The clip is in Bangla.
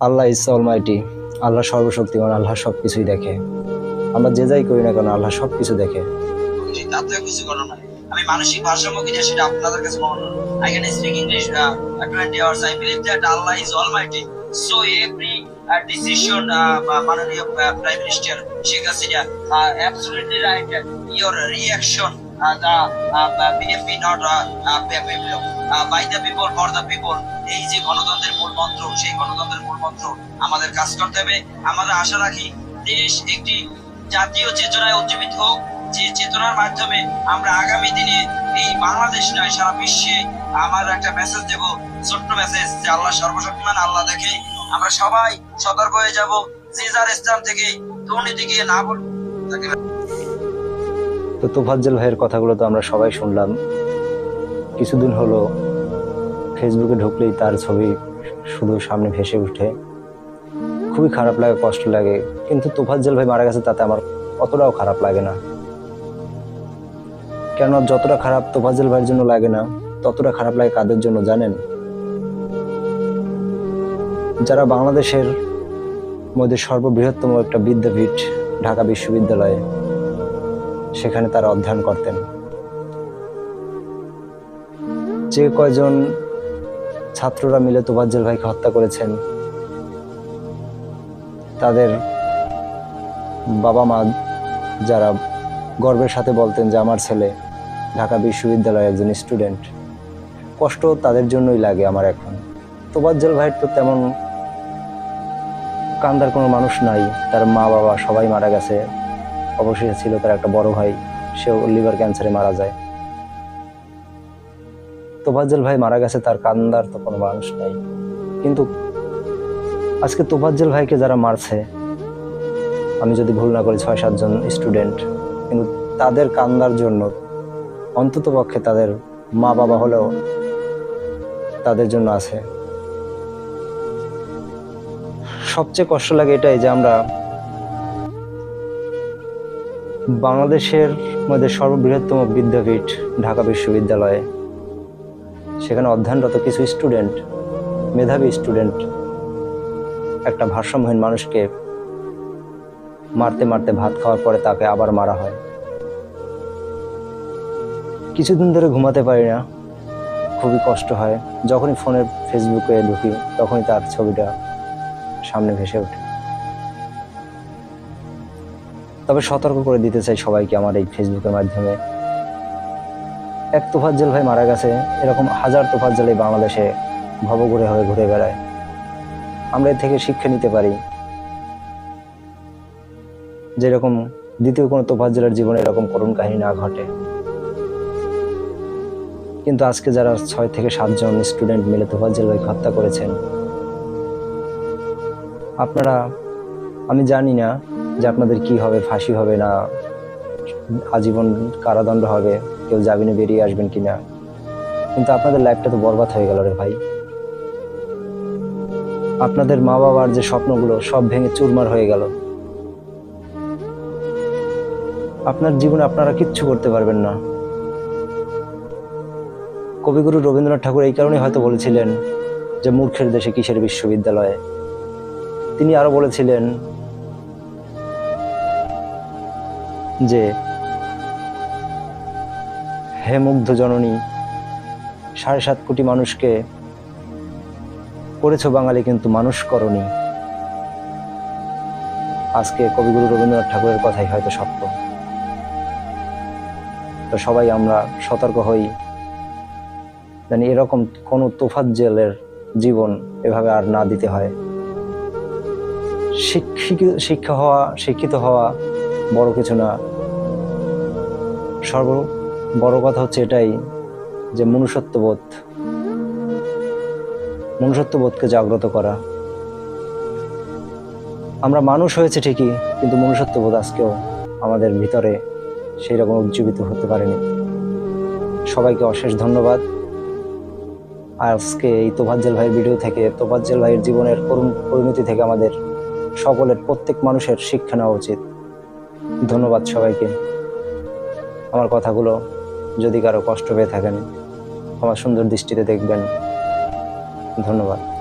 আল্লাহ ইস অলমাইটি আল্লাহ সর্বশক্তিমান, আল্লাহ সব কিছুই দেখে। আমরা যে যাই করি না কেন, আল্লাহ সব কিছু দেখে আমি মানসিক ভারসাম্য কিনা সেটা আপনাদের কাছে English I Allah is so মাননীয় প্রাইম মিনিস্টার ইয়োর রিয়াকশন এই যে গণতন্ত্রের মূল মন্ত্র, সেই গণতন্ত্রের মূল মন্ত্র আমাদের কাজ করতে হবে। আমরা আশা রাখি দেশ একটি জাতীয় চেতনায় উজ্জীবিত হোক, যে চেতনার মাধ্যমে আমরা আগামী দিনে এই বাংলাদেশ নয়, সারা বিশ্বে আমার একটা মেসেজ দেব, ছোট্ট মেসেজ যে আল্লাহ সর্বশক্তিমান, আল্লাহ দেখে আমরা সবাই সতর্ক হয়ে যাব, যে যার স্থান থেকে দুর্নীতিকে না বল তাকে তো তোফাজ্জল ভাইয়ের কথাগুলো তো আমরা সবাই শুনলাম। কিছুদিন হলো ফেসবুকে ঢুকলেই তার ছবি শুধু সামনে ভেসে উঠে। খুবই খারাপ লাগে, কষ্ট লাগে। কিন্তু তোফাজ্জল ভাই মারা গেছে তাতে আমার অতটাও খারাপ লাগে না। কেননা যতটা খারাপ তোফাজ্জল ভাইয়ের জন্য লাগে না, ততটা খারাপ লাগে কাদের জন্য জানেন? যারা বাংলাদেশের মধ্যে সর্ববৃহত্তম একটা বিদ্যাপীঠ, ঢাকা বিশ্ববিদ্যালয়ে সেখানে তারা অধ্যয়ন করতেন। যে কয়জন ছাত্ররা মিলে তোবাজ্জল ভাইকে হত্যা করেছেন, তাদের বাবা মা যারা গর্বের সাথে বলতেন যে আমার ছেলে ঢাকা বিশ্ববিদ্যালয়ের একজন স্টুডেন্ট, কষ্ট তাদের জন্যই লাগে আমার এখন। তোবাজ্জল ভাইয়ের তো তেমন কান্দার কোনো মানুষ নাই, তার মা বাবা সবাই মারা গেছে। অবশেষে ছিল তার একটা বড় ভাই, সেও লিভার ক্যান্সারে মারা যায়। তোফাজ্জল ভাই মারা গেছে, তার কান্দার তো কোনো মানুষ নাই। কিন্তু আজকে তোফাজ্জল ভাইকে যারা মারছে, আমি যদি ভুল না করি ছয়, সাতজন স্টুডেন্ট, কিন্তু তাদের কান্দার জন্য অন্তত পক্ষে তাদের মা বাবা হলেও তাদের জন্য আছে। সবচেয়ে কষ্ট লাগে এটাই যে আমরা বাংলাদেশের মধ্যে সর্ববৃহত্তম বিদ্যাপীঠ, ঢাকা বিশ্ববিদ্যালয়ে। সেখানে অধ্যয়নরত কিছু স্টুডেন্ট, মেধাবী স্টুডেন্ট একটা ভারসাম্যহীন মানুষকে মারতে মারতে ভাত খাওয়ার পরে তাকে আবার মারা হয়। কিছুদিন ধরে ঘুমাতে পারি না। খুবই কষ্ট হয়। যখনই ফোনের ফেসবুকে ঢুকি, তখনই তার ছবিটা সামনে ভেসে ওঠে। তবে সতর্ক করে দিতে চাই সবাইকে আমার এই ফেসবুকের মাধ্যমে। এক তোফাজ্জল ভাই মারা গেছে, এরকম হাজার তোফাজ্জল এই বাংলাদেশে ভবঘুরে হয়ে ঘুরে বেড়ায়। আমরা এর থেকে শিক্ষা নিতে পারি। যেরকম দ্বিতীয় কোনো তোফাজ্জলের জীবনে এরকম করুণ কাহিনী না ঘটে। কিন্তু আজকে যারা ছয় থেকে সাতজন স্টুডেন্ট মিলে তোফাজ্জল ভাইকে হত্যা করেছেন, আপনারা, আমি জানি না যে আপনাদের কি হবে, ফাঁসি হবে না, আজীবন কারাদণ্ড হবে, কেউ জামিনে বেরিয়ে আসবেন কিনা? কিন্তু আপনাদের লাইফটা তো বরবাদ হয়ে গেল রে ভাই। আপনাদের মা বাবার যে স্বপ্নগুলো সব ভেঙে চুরমার হয়ে গেল। আপনার জীবনে আপনারা কিচ্ছু করতে পারবেন না। কবিগুরু রবীন্দ্রনাথ ঠাকুর এই কারণে হয়তো বলেছিলেন যে মূর্খের দেশে কিসের বিশ্ববিদ্যালয়ে? তিনি আরও বলেছিলেন যে, হে মুগ্ধ জননী, সাড়ে সাত কোটি মানুষকে করেছ বাঙালি কিন্তু মানুষ করনি। আজকে কবিগুরু রবীন্দ্রনাথ ঠাকুরের কথাই হয়তো সত্য। তো সবাই আমরা সতর্ক হই। জানি এরকম কোনো তোফাজ্জেলের জীবন এভাবে আর না দিতে হয়। শিক্ষিত, শিক্ষা হওয়া, শিক্ষিত হওয়া বড় কিছু না। সর্ব বড় কথা হচ্ছে এটাই যে মনুষ্যত্ববোধ, মনুষ্যত্ববোধকে জাগ্রত করা। আমরা মানুষ হয়েছে ঠিকই, কিন্তু মনুষ্যত্ববোধ আজকেও আমাদের ভিতরে সেই রকম উজ্জীবিত হতে পারেনি। সবাইকে অশেষ ধন্যবাদ। আজকে এই তোফাজ্জেল ভাইয়ের ভিডিও থেকে, তোফাজ্জেল ভাইয়ের জীবনের করুণ পরিণতি থেকে আমাদের সকলের প্রত্যেক মানুষের শিক্ষা নেওয়া উচিত। ধন্যবাদ সবাইকে। আমার কথাগুলো যদি কারও কষ্ট পেয়ে থাকেন আমার সুন্দর দৃষ্টিতে দেখবেন। ধন্যবাদ।